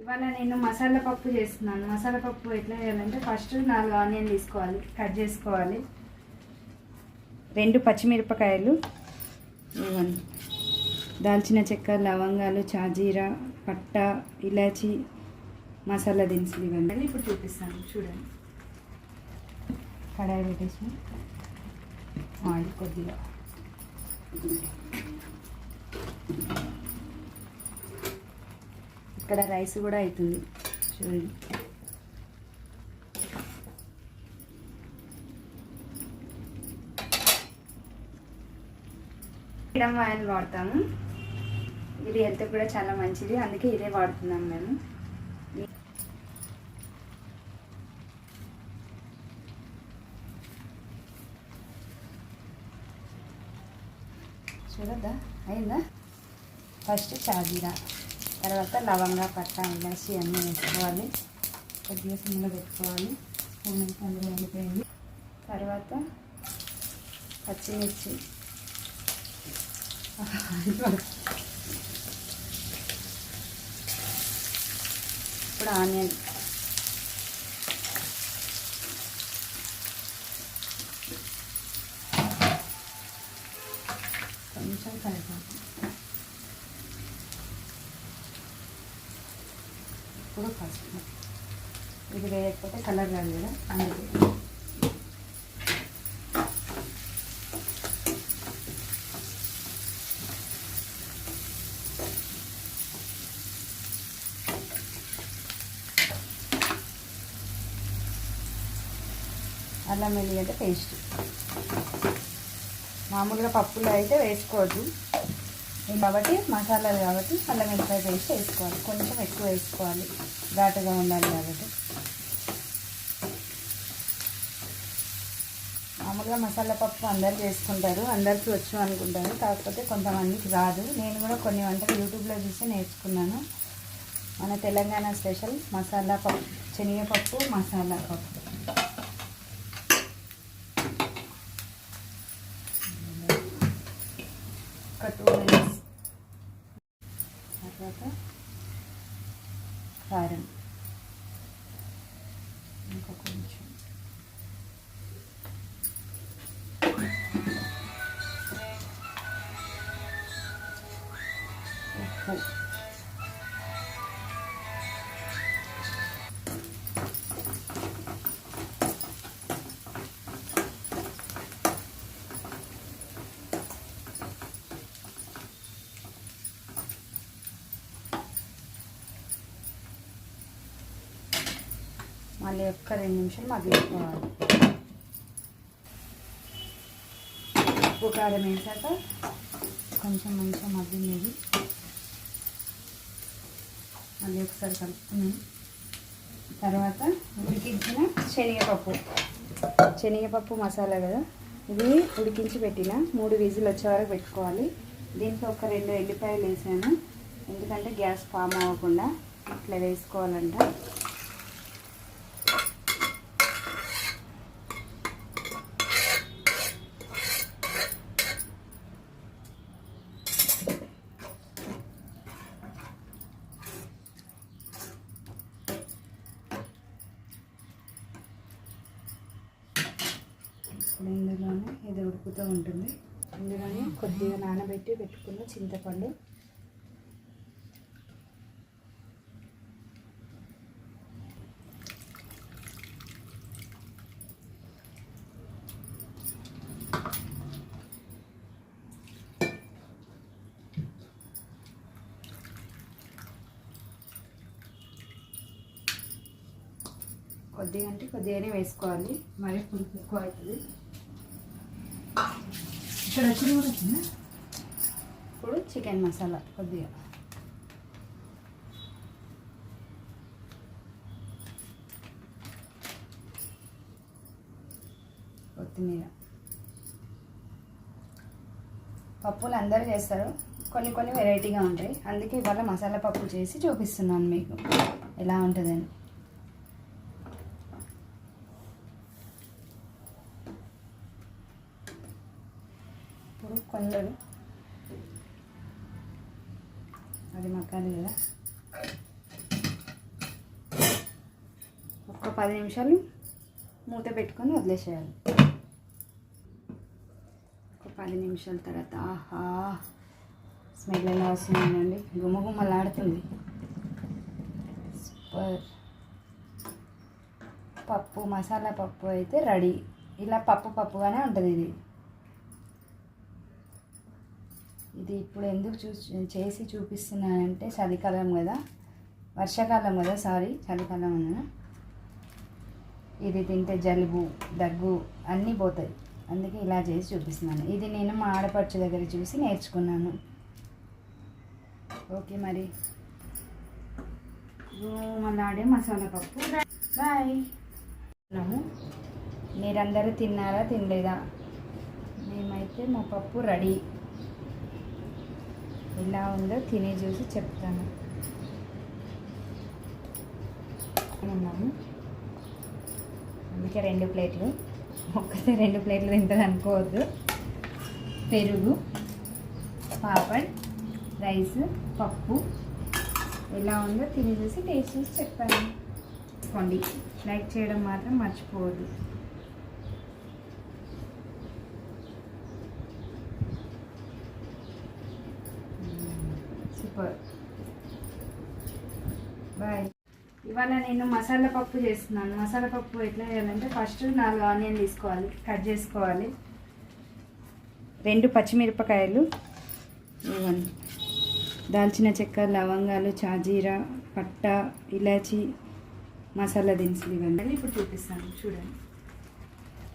ఇవాళ నేను మసాలా పప్పు చేస్తున్నాను. మసాలా పప్పు ఎట్లా చేయాలంటే ఫస్ట్ నాలుగు ఆనియన్ తీసుకోవాలి. కట్ చేసుకోవాలి. రెండు పచ్చిమిరపకాయలు ఇవ్వండి. దాల్చిన చెక్క లవంగాలు చాజీరా పట్ట ఇలాచి మసాలా దినుసులు ఇవన్నీ ఇప్పుడు చూపిస్తాను. చూడండి. కడాయి పెట్టేసి ఆయిల్ కొద్దిగా. ఇక్కడ రైస్ కూడా అవుతుంది చూడండి. ఫ్రీడమ్ ఆయిల్ వాడతాము. ఇది హెల్త్ కూడా చాలా మంచిది. అందుకే ఇదే వాడుతున్నాం మేము. చూడద్దా? అయిందా? ఫస్ట్ చాజీరా. తర్వాత లవంగా పట్ట ఇలాచి అన్నీ వేసుకోవాలి. కొద్దిగా సిమ్లో పెట్టుకోవాలి. స్పూన్ అందులో వెళ్ళిపోయింది తర్వాత పచ్చిమిర్చి. ఇప్పుడు ఆనియన్. కొంచెం కరివేపాకు. ఇప్పుడు పసుపు ఇది వేయకపోతే కలర్ రాదు కదా అందుకే. అల్లం వెల్లిగడ్డ పేస్ట్ మామూలుగా పప్పులో అయితే వేసుకోవద్దు. కాబట్టి మసాలాలు కాబట్టి అల్లం వెల్లిపాయ పేస్ట్ వేసుకోవాలి. కొంచెం ఎక్కువ వేసుకోవాలి. ఘాటుగా ఉండాలి కాబట్టి. మామూలుగా మసాలా పప్పు అందరు చేసుకుంటారు. అందరికీ వచ్చు అనుకుంటారు. కాకపోతే కొంతమందికి రాదు. నేను కూడా కొన్ని వంటలు యూట్యూబ్లో చూసి నేర్చుకున్నాను. మన తెలంగాణ స్పెషల్ మసాలా పప్పు శనగపప్పు మసాలా పప్పు. ఒక టూ తర్వాత కారం. మళ్ళీ ఒక్క రెండు నిమిషాలు మగ్గించుకోవాలి ఉప్పు కారం వేసాక కొంచెం మంచిగా మగ్గింది. మళ్ళీ ఒకసారి కలుపుకున్నాను తర్వాత ఉడికించిన శనగపప్పు. శనగపప్పు మసాలా కదా? ఇది ఉడికించి పెట్టిన మూడు విజిల్ వచ్చే వరకు పెట్టుకోవాలి. దీంట్లో ఒక రెండు ఎల్లిపాయలు వేసాను. ఎందుకంటే గ్యాస్ ఫామ్ అవ్వకుండా ఇట్లా వేసుకోవాలంట. ఇప్పుడు ఇందులోనే ఇది ఉడుకుతూ ఉంటుంది. ఇందులోనే కొద్దిగా నానబెట్టి పెట్టుకున్న చింతపండు. కొద్దిగా అంటే కొద్దిగానే వేసుకోవాలి. మరి పులుపు ఎక్కువ అవుతుంది. ఇక్కడ వచ్చిన కూడా వచ్చిందా ఇప్పుడు చికెన్ మసాలా కొద్దిగా. కొత్తిమీర. పప్పులు అందరూ చేస్తారు. కొన్ని కొన్ని వెరైటీగా ఉంటాయి. అందుకే ఇవాళ మసాలా పప్పు చేసి చూపిస్తున్నాను మీకు. ఎలా ఉంటుందని ఇప్పుడు కొందరు అది మగ్గాలి కదా. పది నిమిషాలు మూత పెట్టుకొని వదిలేసేయాలి. ఒక పది నిమిషాల తర్వాత ఆహా స్మెల్ ఎలా వస్తుందండి? గుమ్మగుమ్మలాడుతుంది సూపర్. పప్పు మసాలా పప్పు అయితే రెడీ. ఇలా పప్పు పప్పుగానే ఉంటుంది ఇది. ఇది ఇప్పుడు ఎందుకు చూ చేసి చూపిస్తున్నానంటే చలికాలం కదా. వర్షాకాలం కదా సారీ చలికాలం ఇది తింటే జలుబు దగ్గు అన్నీ పోతాయి. అందుకే ఇలా చేసి చూపిస్తున్నాను. ఇది నేను మా ఆడపడుచు దగ్గర చూసి నేర్చుకున్నాను. ఓకే మరి. మళ్ళాడే మసాలా పప్పు. బాయ్. మీరందరూ తిన్నారా తినలేదా? మేమైతే మా పప్పు రెడీ. ఎలా ఉందో తిని చూసి చెప్తాను. ఉన్నాము అందుకే రెండు ప్లేట్లు. ఒక్కసారి రెండు ప్లేట్లు తింటుంది అనుకోవద్దు. పెరుగు పాపడ్ రైస్ పప్పు. ఎలా ఉందో తిని చూసి టేస్ట్ చూసి చెప్పాను తీసుకోండి. లైక్ చేయడం మాత్రం మర్చిపోవద్దు. సూపర్. బాయ్. ఇవాళ నేను మసాలా పప్పు చేస్తున్నాను. మసాలా పప్పు ఎట్లా చేయాలంటే ఫస్ట్ నాలుగు ఆనియన్ తీసుకోవాలి. కట్ చేసుకోవాలి. రెండు పచ్చిమిరపకాయలు. ఇవ్వండి. దాల్చిన చెక్క లవంగాలు చాజీరా పట్ట ఇలాచి మసాలా దినుసులు ఇవన్నీ ఇప్పుడు చూపిస్తాను. చూడండి.